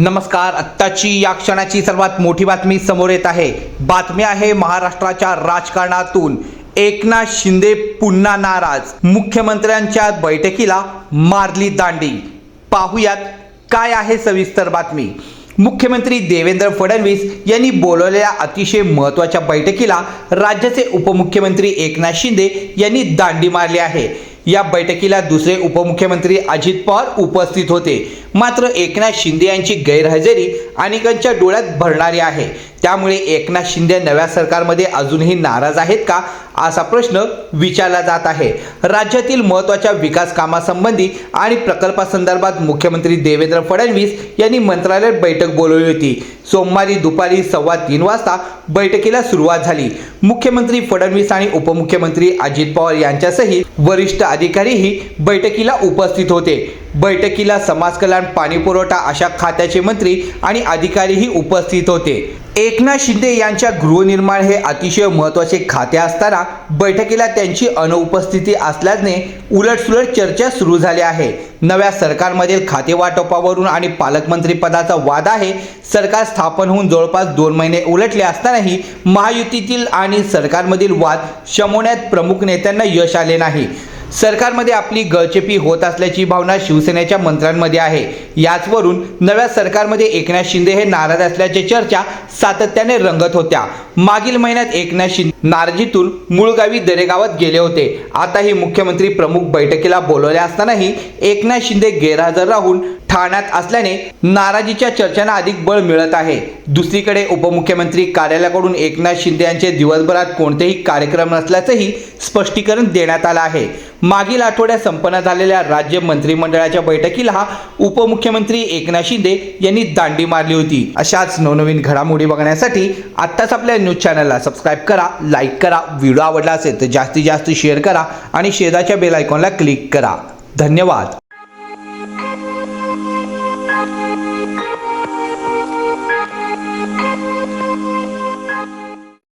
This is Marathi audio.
नमस्कार. आत्ताची या क्षणाची सर्वात मोठी बातमी समोर येत आहे. बातमी आहे महाराष्ट्राच्या राजकारणातून. एकनाथ शिंदे पुन्हा नाराज. मुख्यमंत्र्यांच्या बैठकीला मारली दांडी. पाहुयात काय आहे सविस्तर बातमी. मुख्यमंत्री देवेंद्र फडणवीस यांनी बोलवलेल्या अतिशय महत्त्वाच्या बैठकीला राज्याचे उपमुख्यमंत्री एकनाथ शिंदे यांनी दांडी मारली आहे. या बैठकीला दुसरे उपमुख्यमंत्री अजित पवार उपस्थित होते. मात्र एकनाथ शिंदे यांची गैरहजेरी अनेकांच्या डोळ्यात भरणारी आहे. त्यामुळे एकनाथ शिंदे नव्या सरकारमध्ये अजूनही नाराज आहेत का? असा प्रश्न विचारला जात आहे. राज्यातील महत्त्वाच्या विकास कामासंबंधी आणि प्रकल्पासंदर्भात मुख्यमंत्री देवेंद्र फडणवीस यांनी मंत्रालयात बैठक बोलवली होती. सोमवारी दुपारी सव्वा तीन वाजता बैठकीला सुरुवात झाली. मुख्यमंत्री फडणवीस आणि उपमुख्यमंत्री अजित पवार यांच्यासहित वरिष्ठ अधिकारीही बैठकीला उपस्थित होते. बैठकीला समाज कल्याण पाणीपुरवठा अशा खात्याचे मंत्री आणि अधिकारीही उपस्थित होते. एकनाथ शिंदे यांच्या गृहनिर्माण हे अतिशय महत्त्वाचे खाते असताना बैठकीला त्यांची अनुपस्थिती असल्याने उलटसुलट चर्चा सुरू झाली आहे. नव्या सरकारमधील खाते वाटपावरून आणि पालकमंत्री पदाचा वाद आहे सरकार स्थापन होऊन जवळपास दोन महिने उलटले असतानाही महायुतीतील आणि सरकारमधील वाद शमवण्यात प्रमुख नेत्यांना यश आले नाही. सरकारमध्ये आपली गळचेपी होत असल्याची भावना शिवसेनेच्या मंत्र्यांमध्ये आहे. याचवरून नव्या सरकारमध्ये एकनाथ शिंदे हे नाराज असल्याची चर्चा सातत्याने रंगत होत्या. मागील महिन्यात एकनाथ शिंदे नाराजीतून मूळगावी दरेगावात गेले होते. आताही मुख्यमंत्री प्रमुख बैठकीला बोलवले असतानाही एकनाथ शिंदे गैरहजर राहून ठाण्यात असल्याने नाराजीच्या चर्चांना अधिक बळ मिळत आहे. दुसरीकडे उपमुख्यमंत्री कार्यालयाकडून एकनाथ शिंदे यांचे दिवसभरात कोणतेही कार्यक्रम नसल्याचंही स्पष्टीकरण देण्यात आलं आहे. मागील आठवड्यात संपन्न झालेल्या राज्य मंत्रिमंडळाच्या बैठकीला उपमुख्यमंत्री एकनाथ शिंदे यांनी दांडी मारली होती. अशाच नवनवीन घडामोडी बघण्यासाठी आत्ताच आपल्या न्यूज चॅनलला सबस्क्राईब करा लाईक करा व्हिडिओ आवडला असेल तर जास्तीत जास्त शेअर करा आणि शेजारच्या बेल आयकॉनला क्लिक करा. धन्यवाद.